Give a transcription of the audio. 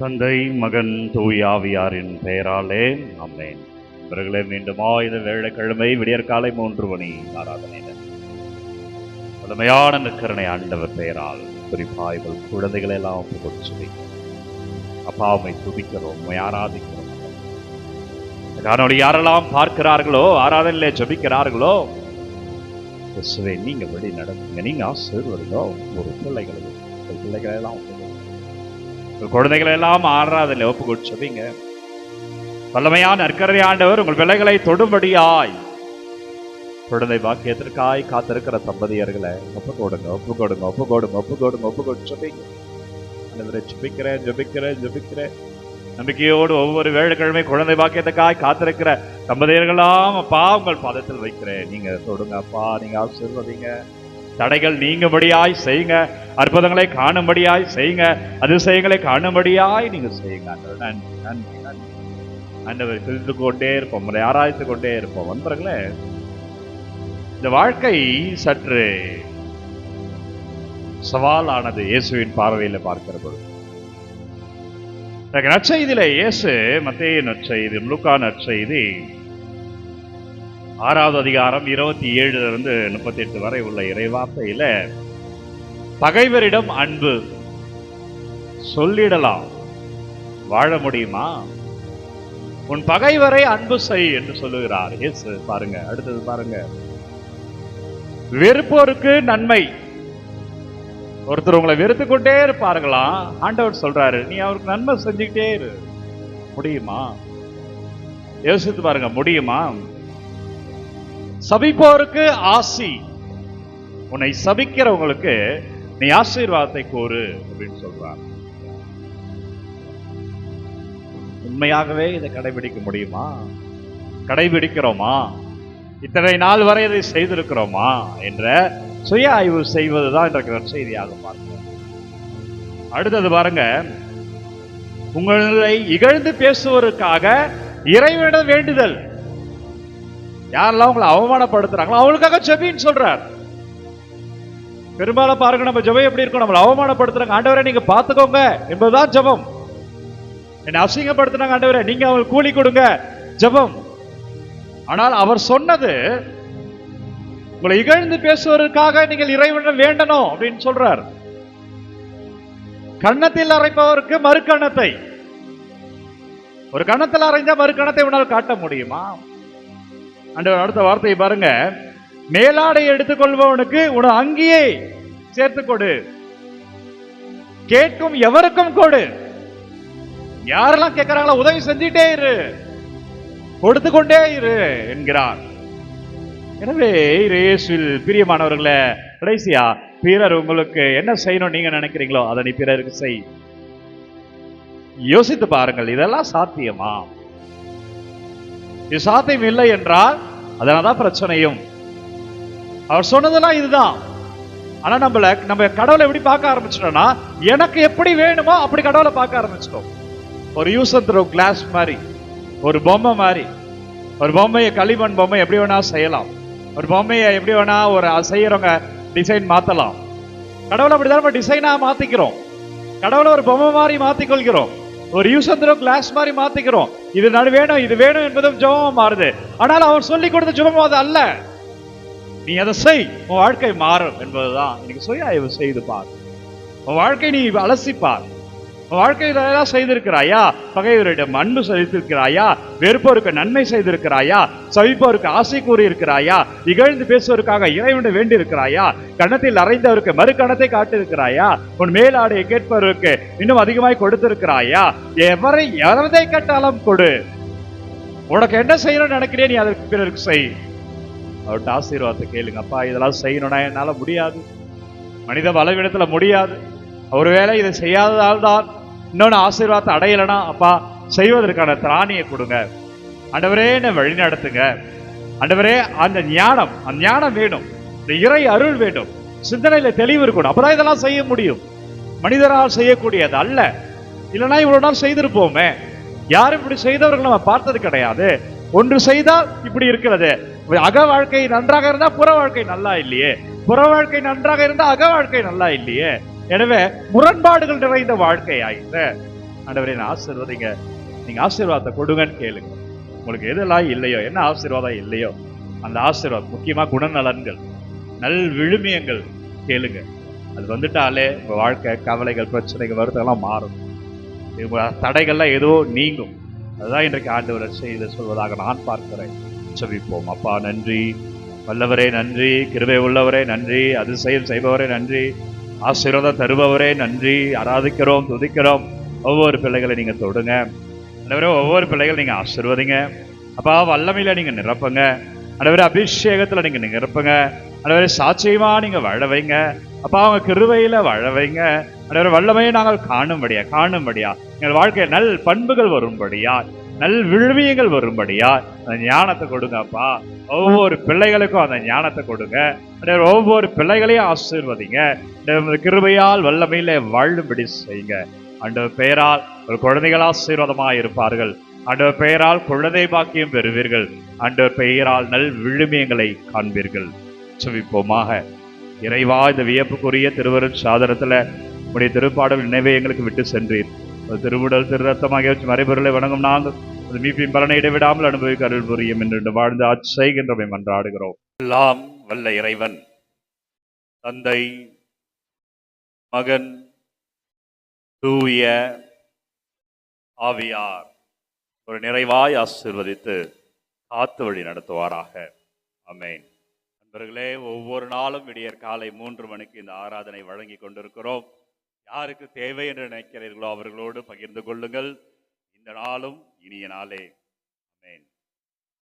தந்தை மகன் தூயாவியாரின் பெயராலே அம்மேன் இவர்களே மீண்டுமா இது வேளைக்கிழமை விடியற்காலை மூன்று மணி ஆராதனை புதுமையான நிற்கிறனை ஆண்டவர் பெயரால் குறிப்பாக இவள் குழந்தைகளை எல்லாம் சொல்லி அப்பா உம்மை துதிக்கிறோம் உண்மை ஆராதிக்கிறோம். காரணம் யாரெல்லாம் பார்க்கிறார்களோ ஆராதனையிலே ஜபிக்கிறார்களோ நீங்க வழி நடத்துங்க நீங்க ஆசீர்வதிங்க. ஒரு பிள்ளைகளை உங்கள் பிள்ளைகளை எல்லாம் உங்கள் குழந்தைகளை எல்லாம் ஆறாதில்லை ஒப்பு கொடுத்து சொல்லிங்க வல்லமையான நற்கரை ஆண்டவர் உங்கள் விலைகளை தொடும்படியாய் குழந்தை பாக்கியத்திற்காய் காத்திருக்கிற தம்பதியர்களை ஒப்பு கொடுங்க ஒப்பு கொடுங்க ஒப்பு கொடுங்க ஒப்பு கொடுங்க ஒப்பு கொடு சொல்லிங்க ஆண்டவரே ஜபிக்கிறேன் ஜபிக்கிறேன் நம்பிக்கையோடு ஒவ்வொரு வேலைக்கிழமை குழந்தை பாக்கியத்துக்காய் காத்திருக்கிற தம்பதியர்களாம் அப்பா உங்கள் பாதத்தில் வைக்கிறேன். நீங்க தொடுங்க அப்பா நீங்க ஆசீர்வதிங்க. தடைகள் நீங்கும்படியாய் செய்யுங்க. அற்புதங்களை காணும்படியாய் செய்யுங்க. அதிசயங்களை காணும்படியாய் நீங்க செய்யுங்க. நன்றி நன்றி நன்றி. கொண்டே இருப்போம். உங்களை ஆராய்த்து கொண்டே இருப்போம். நண்பர்களே இந்த வாழ்க்கை சற்று சவாலானது இயேசுவின் பார்வையில் பார்க்கிற பொழுது. நற்செய்தியில இயேசு மத்திய நற்செய்தி லூக்கா நற்செய்தி ஆறாவது அதிகாரம் இருபத்தி ஏழுல இருந்து முப்பத்தி எட்டு வரை உள்ள இறைவார்த்தையில பகைவரிடம் அன்பு சொல்லிடலாம். வாழ முடியுமா? உன் பகைவரை அன்பு செய் என்று சொல்லுகிறார் இயேசு. பாருங்க அடுத்தது பாருங்க. வெறுப்போருக்கு நன்மை. ஒருத்தர் உங்களை வெறுத்து கொண்டே இருப்பார்களாம். ஆண்டவர் சொல்றாரு நீ அவருக்கு நன்மை செஞ்சுக்கிட்டே இரு. முடியுமா? யோசித்து பாருங்க முடியுமா? சபிப்போருக்கு ஆசி. உன்னை சபிக்கிறவங்களுக்கு நீ ஆசீர்வாதத்தை கோரு அப்படின்னு சொல்றார். உண்மையாகவே இதை கடைபிடிக்க முடியுமா? கடைபிடிக்கிறோமா? இத்தனை நாள் வரை இதை செய்திருக்கிறோமா? என்ற சுய ஆய்வு செய்வதுதான் இன்றைக்கு நற்செய்தியாக பார்க்கிறோம். அடுத்தது பாருங்க. உங்களை இகழ்ந்து பேசுவதற்காக இறைவனிடம் வேண்டுதல். யாரெல்லாம் உங்களை அவமானப்படுத்துறாங்களோ அவங்களுக்காக ஜெபின்னு சொல்றார். பெரும்பாலும் பாருங்க நம்ம ஜெபம் எப்படி இருக்கும் நம்மளை அவமானப்படுத்துறாங்க. ஆண்டவரை நீங்க பாத்துக்கோங்க என்பதுதான் ஜெபம். என்னை அசிங்கப்படுத்துனாங்க ஆண்டவரை நீங்க அவங்களுக்கு கூலி கொடுங்க. ஜெபம். ஆனால் அவர் சொன்னது உங்களை இகழ்ந்து பேசுவதற்காக நீங்கள் இறைவனிடம் வேண்டணும் அப்படின்னு சொல்றார். கன்னத்தில் அரைப்பவருக்கு மறுக்கணத்தை ஒரு கணத்தில் அரைஞ்சா மறுக்கணத்தை உன்னால் காட்ட முடியுமா? ஆண்டவர் அடுத்த வார்த்தையை பாருங்க. மேலாடை எடுத்துக்கொள்பவனுக்கு உன அங்கேயே சேர்த்து கொடு. கேட்கும் எவருக்கும் கொடு. யாரெல்லாம் கேட்கறாங்களோ உதவி செஞ்சிட்டே இரு. கொடுத்து கொண்டே இரு என்கிறார். எனவே இயேசுவில் பிரியமானவர்களே கடைசியா பிறர் உங்களுக்கு என்ன செய்யணும் நீங்க நினைக்கிறீங்களோ அதை நீ பிறருக்கு செய். யோசித்து பாருங்கள் இதெல்லாம் சாத்தியமா? இது சாத்தியம் இல்லை என்றால் அதனாலதான் பிரச்சனையும். அவர் சொன்னதெல்லாம் இதுதான். ஆனா நம்மள நம்ம கடவுளை எப்படி பார்க்க ஆரம்பிச்சிட்டோம்னா எனக்கு எப்படி வேணுமோ அப்படி கடவுளை பார்க்க ஆரம்பிச்சிட்டோம். ஒரு யூஸ் த்ரோ கிளாஸ் மாதிரி ஒரு பொம்மை மாதிரி. ஒரு பொம்மையை களிமண் பொம்மை எப்படி வேணா செய்யலாம். ஒரு பொம்மையை எப்படி வேணா ஒரு செய்யறவங்க டிசைன் மாத்தலாம். கடவுளை அப்படிதான் நம்ம டிசைனா மாத்திக்கிறோம். கடவுளை ஒரு பொம்மை மாதிரி மாத்திக்கொள்கிறோம். ஒரு யூஸ் த்ரோ கிளாஸ் மாதிரி மாத்திக்கிறோம். இது நான் வேணும் இது வேணும் என்பதும் ஜபமா மாறுது. ஆனால் அவர் சொல்லி கொடுத்த ஜபம் அது அல்ல. நீ அதை செய். உன் வாழ்க்கை மாறும் என்பதுதான். இன்னைக்கு சுய ஆய்வு செய்து பார். உன் வாழ்க்கை நீ அலசிப்பார் வாழ்க்கையில் எல்லாம் செய்திருக்கிறாயா? பகைவரிடம் அன்பு செலுத்திருக்கிறாயா வெறுப்போருக்கு நன்மை செய்திருக்கிறாயா? சவிப்போருக்கு ஆசை கூறி இருக்கிறாயா இகழ்ந்து பேசுவதற்காக இறைவனை வேண்டி இருக்கிறாயா கணத்தில் அறைந்தவருக்கு மறு கணத்தை காட்டிருக்கிறாயா உன் மேலாடையை கேட்பவருக்கு இன்னும் அதிகமாய் கொடுத்திருக்கிறாயா? எவரை எவரதை கேட்டாலும் கொடு. உனக்கு என்ன செய்யணும்னு நினைக்கிறேன் நீ அதற்கு பிறருக்கு செய். அவர்கிட்ட ஆசீர்வாதத்தை கேளுங்க. அப்பா இதெல்லாம் செய்யணும்னா என்னால முடியாது. மனித பலவீனத்தில் முடியாது. ஒருவேளை இதை செய்யாததால் தான் இன்னொன்று ஆசீர்வாதத்தை அடையலைனா அப்பா செய்வதற்கான திராணியை கொடுங்க. அண்டவரே என்னை வழி நடத்துங்க. அண்டவரே அந்த ஞானம் அந்த ஞானம் வேணும். இந்த இறை அருள் வேண்டும் சிந்தனையில தெளிவு இருக்கணும். அப்பதான் இதெல்லாம் செய்ய முடியும். மனிதரால் செய்யக்கூடியது அல்ல. இல்லைன்னா இவ்வளவு நாள் செய்திருப்போமே. யாரும் இப்படி செய்தவர்கள் நம்ம பார்த்தது கிடையாது. ஒன்று செய்தால் இப்படி இருக்கிறது. அக வாழ்க்கை நன்றாக இருந்தா புற வாழ்க்கை நல்லா இல்லையே. புற வாழ்க்கை நன்றாக இருந்தா அக வாழ்க்கை நல்லா இல்லையே. எனவே முரண்பாடுகள் நிறைந்த வாழ்க்கை ஆயிற்று ஆண்டவரே நான் ஆசீர்வதிங்க. நீங்க ஆசீர்வாதத்தை கொடுங்கன்னு கேளுங்க. உங்களுக்கு எதெல்லாம் இல்லையோ என்ன ஆசீர்வாதம் இல்லையோ அந்த ஆசீர்வாதம் முக்கியமா குணநலன்கள் நல் விழுமியங்கள் கேளுங்க. அது வந்துட்டாலே உங்க வாழ்க்கை கவலைகள் பிரச்சனைகள் வருத்தெல்லாம் மாறும். தடைகள்லாம் ஏதோ நீங்கும். அதுதான் இன்றைக்கு ஆண்டவர் செய்து சொல்வதாக நான் பார்க்கிறேன். செபிப்போம். அப்பா நன்றி. வல்லவரே நன்றி. கிருபை உள்ளவரே நன்றி. அதிசயம் செய்பவரே நன்றி. ஆசீர்வாதம் தருபவரே நன்றி. ஆராதிக்கிறோம் துதிக்கிறோம். ஒவ்வொரு பிள்ளைகளை நீங்கள் தொடுங்க. ஆண்டவரே ஒவ்வொரு பிள்ளைகள் நீங்கள் ஆசீர்வதிங்க. அப்பா வல்லமையில் நீங்கள் நிரப்புங்க. ஆண்டவரே அபிஷேகத்தில் நீங்கள் நிரப்புங்க. ஆண்டவரே சாட்சியமாக நீங்கள் வாழ வைங்க. அப்பா அவங்க கிருவையில் வாழ வைங்க. ஆண்டவரே வல்லமையை நாங்கள் காணும்படியா காணும்படியா. எங்கள் வாழ்க்கையில் நல் பண்புகள் வரும்படியா. நல் விழுமியங்கள் வரும்படியா அந்த ஞானத்தை கொடுங்கப்பா. ஒவ்வொரு பிள்ளைகளுக்கும் அந்த ஞானத்தை கொடுங்க. ஒவ்வொரு பிள்ளைகளையும் ஆசீர்வதிங்க. கிருபையால் வல்லமையில வாழும்படி செய்யுங்க. ஆண்டவர் பெயரால் ஒரு குழந்தைகள் ஆசீர்வாதமாக இருப்பார்கள். ஆண்டவர் பெயரால் குழந்தை பாக்கியம் பெறுவீர்கள். ஆண்டவர் பெயரால் நல் விழுமியங்களை காண்பீர்கள். சுவிப்போமாக இறைவா இந்த வியப்புக்குரிய திருவருட் சாதனத்தில் உடைய திருப்பாடல் நினைவை எங்களுக்கு விட்டு சென்றீர். ஒரு திரு ரத்தம் வச்சு மறைபொருளை வணங்கும் நாங்கள். அது மீட்பின் பலனை இடைவிடாமல் அனுபவிக்க அருள் புரியும் என்று வாழ்ந்து ஆட்சி செய்கின்றவை மன்றாடுகிறோம். எல்லாம் வல்ல இறைவன் தந்தை மகன் தூய ஆவியார் ஒரு நிறைவாய் ஆசீர்வதித்து காத்து வழி நடத்துவாராக. அமேன் நண்பர்களே ஒவ்வொரு நாளும் விடியற் காலை மூன்று மணிக்கு இந்த ஆராதனை வழங்கி கொண்டிருக்கிறோம். யாருக்கு தேவை என்று நினைக்கிறீர்களோ அவர்களோடு பகிர்ந்து கொள்ளுங்கள். இந்த நாளும் இனிய நாளே. அமேன்